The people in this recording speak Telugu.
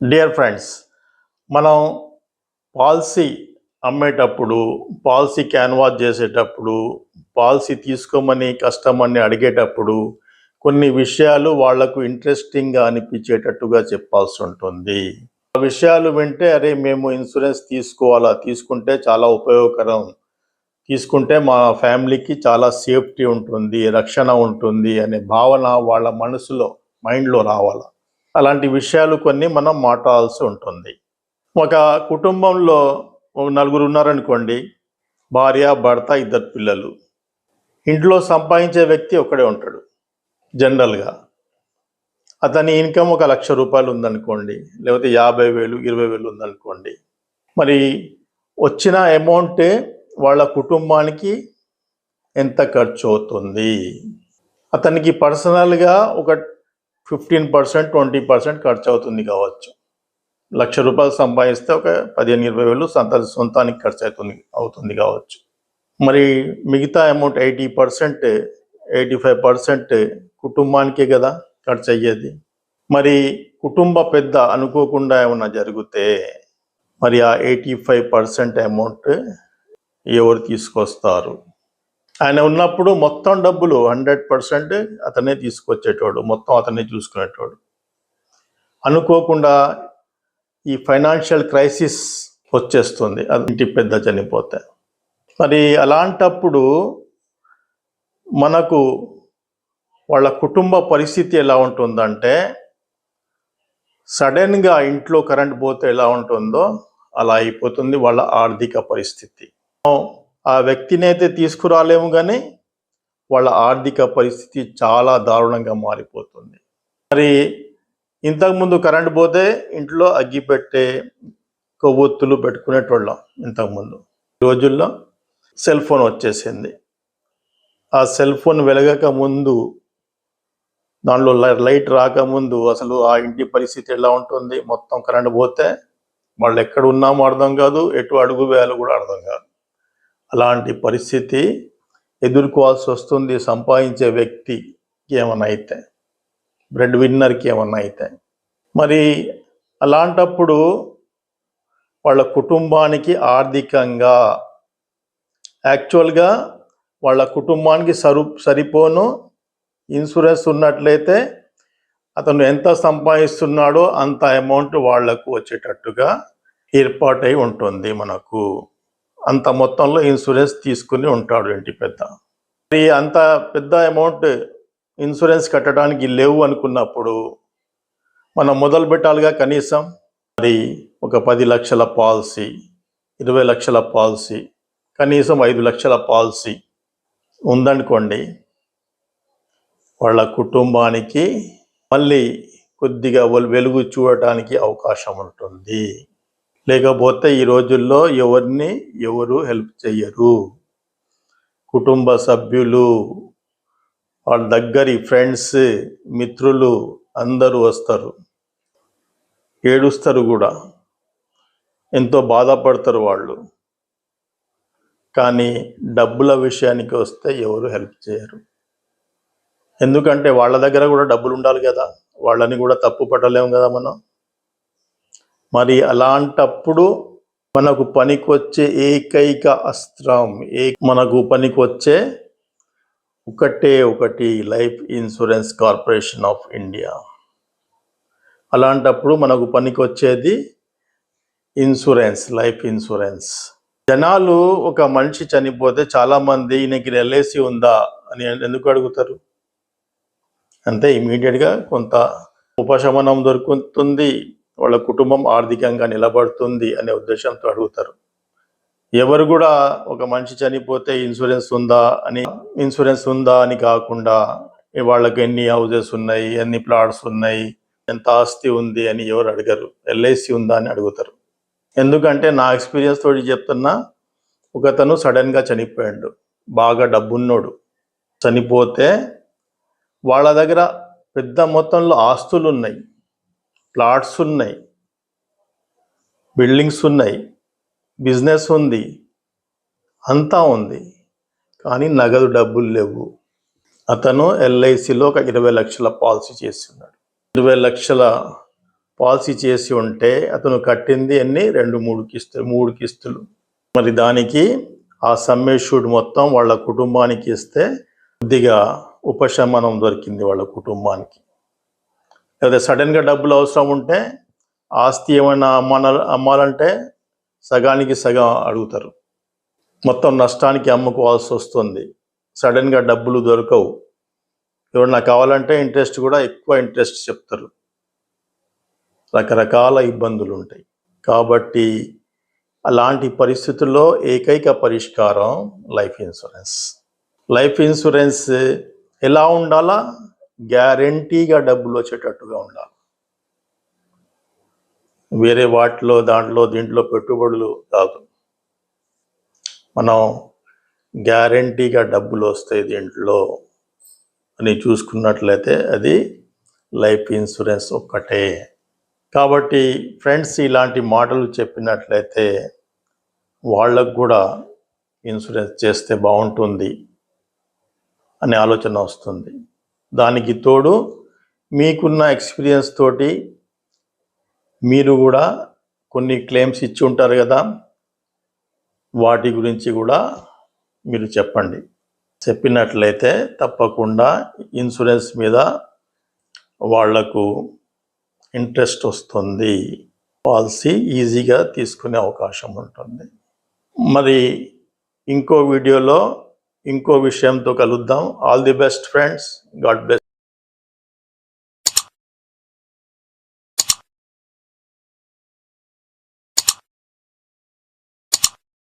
డియర్ ఫ్రెండ్స్ మనం పాలసీ అమ్మేటప్పుడు పాలసీ క్యాన్వాస్ చేసేటప్పుడు పాలసీ తీసుకోమని కస్టమర్ని అడిగేటప్పుడు కొన్ని విషయాలు వాళ్ళకు ఇంట్రెస్టింగ్గా అనిపించేటట్టుగా చెప్పాల్సి ఉంటుంది. ఆ విషయాలు వింటే అరే మేము ఇన్సూరెన్స్ తీసుకోవాలా తీసుకుంటే చాలా ఉపయోగకరం. తీసుకుంటే మా ఫ్యామిలీకి చాలా సేఫ్టీ ఉంటుంది రక్షణ ఉంటుంది అనే భావన వాళ్ళ మనసులో మైండ్లో రావాలి. అలాంటి విషయాలు కొన్ని మనం మాట్లాడాల్సి ఉంటుంది. ఒక కుటుంబంలో ఒక నలుగురు ఉన్నారనుకోండి భార్య భర్త ఇద్దరు పిల్లలు. ఇంట్లో సంపాదించే వ్యక్తి ఒకడే ఉంటాడు జనరల్గా. అతని ఇన్కమ్ ఒక లక్ష రూపాయలు ఉందనుకోండి లేకపోతే యాభై వేలు ఇరవై వేలు ఉందనుకోండి. మరి వచ్చిన అమౌంటే వాళ్ళ కుటుంబానికి ఎంత ఖర్చు అవుతుంది? అతనికి పర్సనల్గా ఒక ఫిఫ్టీన్ పర్సెంట్ ట్వంటీ పర్సెంట్ ఖర్చు అవుతుంది కావచ్చు. లక్ష రూపాయలు సంపాదిస్తే ఒక పదిహేను ఇరవై వేలు సొంత సొంతానికి ఖర్చు అవుతుంది అవుతుంది కావచ్చు. మరి మిగతా amount eighty percent eighty five percent కుటుంబానికే కదా ఖర్చు అయ్యేది మరి కుటుంబ పెద్ద అనుకోకుండా ఏమన్నా జరిగితే మరి ఆ ఎయిటీ ఫైవ్ పర్సెంట్ అమౌంట్ ఎవరు తీసుకొస్తారు? ఆయన ఉన్నప్పుడు మొత్తం డబ్బులు హండ్రెడ్ పర్సెంట్ అతనే తీసుకొచ్చేటోడు మొత్తం అతనే చూసుకునేటోడు. అనుకోకుండా ఈ ఫైనాన్షియల్ క్రైసిస్ వచ్చేస్తుంది అది ఇంటి పెద్ద చనిపోతే. మరి అలాంటప్పుడు మనకు వాళ్ళ కుటుంబ పరిస్థితి ఎలా ఉంటుందంటే సడన్గా ఇంట్లో కరెంట్ పోతే ఎలా ఉంటుందో అలా అయిపోతుంది వాళ్ళ ఆర్థిక పరిస్థితి. ఆ వ్యక్తిని అయితే తీసుకురాలేము కానీ వాళ్ళ ఆర్థిక పరిస్థితి చాలా దారుణంగా మారిపోతుంది. మరి ఇంతకుముందు కరెంట్ పోతే ఇంట్లో అగ్గి పెట్టే కొవ్వొత్తులు పెట్టుకునేటోళ్ళం ఇంతకుముందు ఈ రోజుల్లో సెల్ ఫోన్ వచ్చేసింది. ఆ సెల్ ఫోన్ వెలగక ముందు దానిలో లై- లైట్ రాకముందు అసలు ఆ ఇంటి పరిస్థితి ఎలా ఉంటుంది? మొత్తం కరెంట్ పోతే వాళ్ళు ఎక్కడ ఉన్నామో అర్థం కాదు ఎటు అడుగు వేయాలో కూడా అర్థం కాదు. అలాంటి పరిస్థితి ఎదుర్కోవాల్సి వస్తుంది. సంపాదించే వ్యక్తికి ఏమన్నా అయితే బ్రెడ్ విన్నర్కి ఏమన్నా అయితే. మరి అలాంటప్పుడు వాళ్ళ కుటుంబానికి ఆర్థికంగా యాక్చువల్గా వాళ్ళ కుటుంబానికి సరు సరిపోను ఇన్సూరెన్స్ ఉన్నట్లయితే అతను ఎంత సంపాదిస్తున్నాడో అంత అమౌంట్ వాళ్ళకు వచ్చేటట్టుగా ఏర్పాటై ఉంటుంది మనకు. అంత మొత్తంలో ఇన్సూరెన్స్ తీసుకుని ఉంటాడు ఇంటి పెద్ద. మరి అంత పెద్ద అమౌంట్ ఇన్సూరెన్స్ కట్టడానికి లేవు అనుకున్నప్పుడు మనం మొదలు పెట్టాలిగా కనీసం? మరి ఒక పది లక్షల పాలసీ ఇరవై లక్షల పాలసీ కనీసం ఐదు లక్షల పాలసీ ఉందనుకోండి వాళ్ళ కుటుంబానికి మళ్ళీ కొద్దిగా వెలుగు చూడటానికి అవకాశం ఉంటుంది. లేకపోతే ఈ రోజుల్లో ఎవరిని ఎవరు హెల్ప్ చేయరు కుటుంబ సభ్యులు వాళ్ళ దగ్గరి ఫ్రెండ్స్ మిత్రులు అందరూ వస్తారు. ఏడుస్తారు కూడా. ఎంతో బాధపడతారు వాళ్ళు. కానీ డబ్బుల విషయానికి వస్తే ఎవరు హెల్ప్ చేయరు. ఎందుకంటే వాళ్ళ దగ్గర కూడా డబ్బులు ఉండాలి కదా. వాళ్ళని కూడా తప్పు పట్టలేము కదా మనం. మరి అలాంటప్పుడు మనకు పనికొచ్చే ఏకైక అస్త్రం ఏ మనకు పనికొచ్చే ఒకటే ఒకటి life insurance corporation of India. అలాంటప్పుడు మనకు పనికొచ్చేది ఇన్సూరెన్స్ లైఫ్ ఇన్సూరెన్స్. జనాలు ఒక మనిషి చనిపోతే చాలామంది ఈయనకి ఎల్ఐసి ఉందా అని ఎందుకు అడుగుతారు? అంతే ఇమీడియట్గా కొంత ఉపశమనం దొరుకుతుంది. వాళ్ళ కుటుంబం ఆర్థికంగా నిలబడుతుంది అనే ఉద్దేశంతో అడుగుతారు. ఎవరు కూడా ఒక మనిషి చనిపోతే ఇన్సూరెన్స్ ఉందా అని ఇన్సూరెన్స్ ఉందా అని కాకుండా వాళ్ళకి ఎన్ని హౌజెస్ ఉన్నాయి ఎన్ని ప్లాట్స్ ఉన్నాయి ఎంత ఆస్తి ఉంది అని ఎవరు అడగరు. ఎల్ఐసి ఉందా అని అడుగుతారు. ఎందుకంటే నా ఎక్స్పీరియన్స్ తోటి చెప్తున్నా ఒకతను సడన్గా చనిపోయాడు. బాగా డబ్బున్నోడు. చనిపోతే వాళ్ళ దగ్గర పెద్ద మొత్తంలో ఆస్తులు ఉన్నాయి ప్లాట్స్ ఉన్నాయి. బిల్డింగ్స్ ఉన్నాయి. బిజినెస్ ఉంది. అంతా ఉంది. కానీ నగదు డబ్బులు లేవు. అతను ఎల్ఐసిలో ఒక ఇరవై లక్షల పాలసీ చేస్తున్నాడు. ఇరవై లక్షల పాలసీ చేసి ఉంటే అతను కట్టింది అన్ని రెండు మూడు కిస్తులు మూడు కిస్తులు. మరి దానికి ఆ సమ్మేషుడు మొత్తం వాళ్ళ కుటుంబానికి ఇస్తే కొద్దిగా ఉపశమనం దొరికింది వాళ్ళ కుటుంబానికి. లేదా సడన్గా డబ్బులు అవసరం ఉంటే ఆస్తి ఏమైనా అమ్మాల అమ్మాలంటే సగానికి సగం అడుగుతారు. మొత్తం నష్టానికి అమ్ముకోవాల్సి వస్తుంది. సడన్గా డబ్బులు దొరకవు. ఎవరన్నా కావాలంటే ఇంట్రెస్ట్ కూడా ఎక్కువ ఇంట్రెస్ట్ చెప్తారు. రకరకాల ఇబ్బందులు ఉంటాయి కాబట్టి అలాంటి పరిస్థితుల్లో ఏకైక పరిష్కారం లైఫ్ ఇన్సూరెన్స్. లైఫ్ ఇన్సూరెన్స్ ఎలా ఉండాలా? గ్యారంటీగా డబ్బులు వచ్చేటట్టుగా ఉండాలి. వేరే వాటిలో దాంట్లో దీంట్లో పెట్టుబడులు కాదు. మనం గ్యారంటీగా డబ్బులు వస్తాయి దీంట్లో అని చూసుకున్నట్లయితే అది లైఫ్ ఇన్సూరెన్స్ ఒక్కటే. కాబట్టి ఫ్రెండ్స్ ఇలాంటి మాటలు చెప్పినట్లయితే వాళ్ళకు కూడా ఇన్సూరెన్స్ చేస్తే బాగుంటుంది అనే ఆలోచన వస్తుంది. దానికి తోడు మీకున్న ఎక్స్పీరియన్స్ తోటి మీరు కూడా కొన్ని క్లెయిమ్స్ ఇచ్చి ఉంటారు కదా వాటి గురించి కూడా మీరు చెప్పండి. చెప్పినట్లయితే తప్పకుండా ఇన్సూరెన్స్ మీద వాళ్ళకు ఇంట్రెస్ట్ వస్తుంది. పాలసీ ఈజీగా తీసుకునే అవకాశం ఉంటుంది. మరి ఇంకో వీడియోలో ఇంకో విషయంతో కలుద్దాం all the best friends God best